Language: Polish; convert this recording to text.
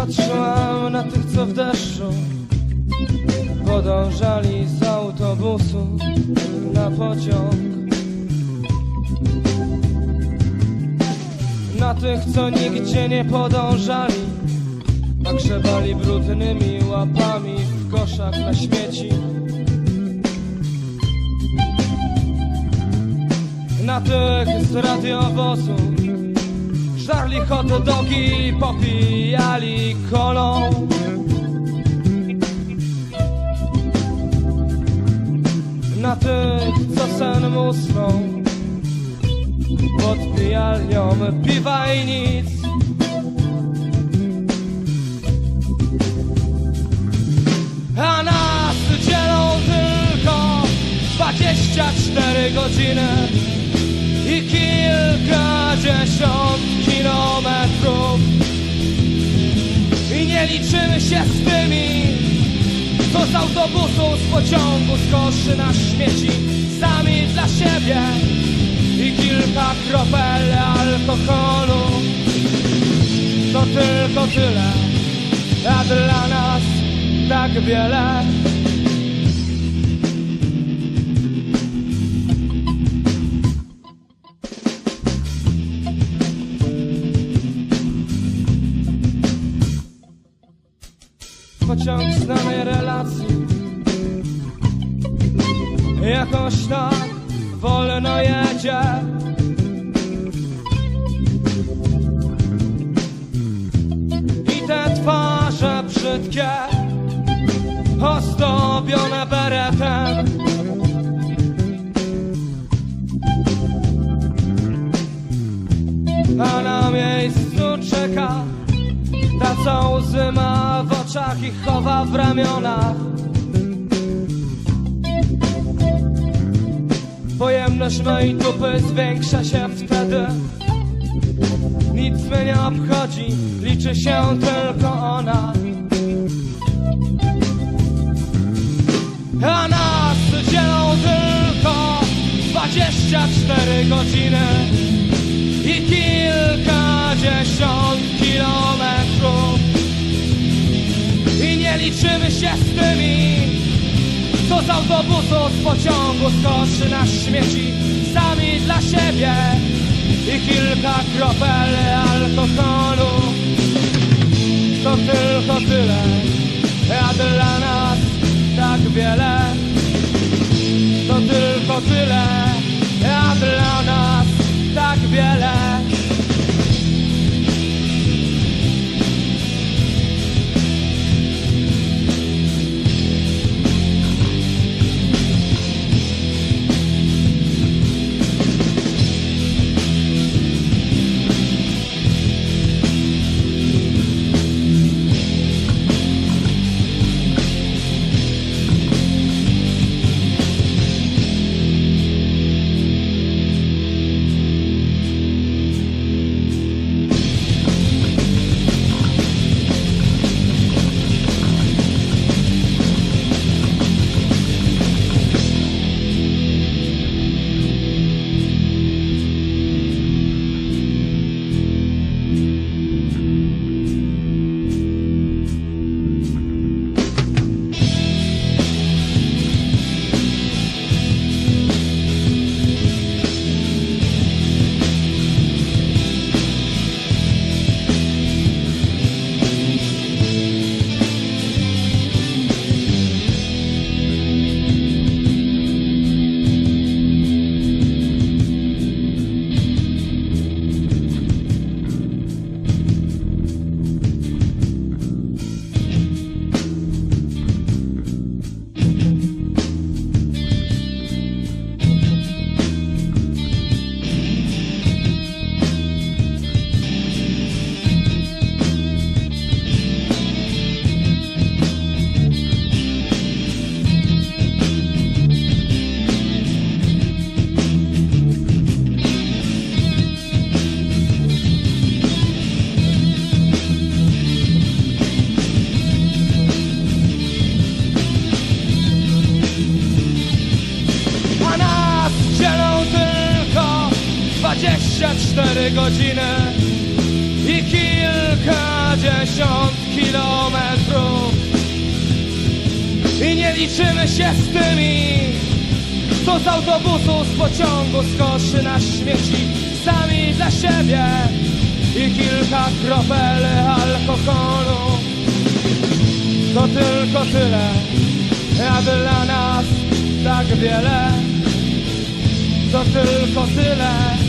Spojrzałam na tych, co w deszczu Podążali z autobusu na pociąg. Na tych, co nigdzie nie podążali A grzebali brudnymi łapami w koszach na śmieci. Na tych z radiowozu Żarli hot dogi i popijali kolą. Na tych, co sen musną Pod pijalnią piwa i nic. A nas dzielą tylko 24 godziny i kilkadziesiąt liczymy się z tymi Co z autobusu, z pociągu, z koszy na śmieci Sami dla siebie i kilka kropel alkoholu. To tylko tyle, a dla nas tak wiele pociąg znanej relacji. Jakoś tak wolno jedzie. I te twarze brzydkie Ozdobione beretem co łzy ma w oczach i chowa w ramionach. Pojemność mojej dupy zwiększa się wtedy. Nic mnie nie obchodzi, liczy się tylko ona. A nas dzielą tylko 24 godziny liczymy się z tymi Co z autobusu, z pociągu, z koszy na śmieci. Sami dla siebie i kilka kropel alkoholu. To tylko tyle, a dla nas tak wiele 24 godziny i kilkadziesiąt kilometrów. I nie liczymy się z tymi Co z autobusu, z pociągu, z koszy na śmieci Sami dla siebie I kilka kropel alkoholu. To tylko tyle A dla nas tak wiele. To tylko tyle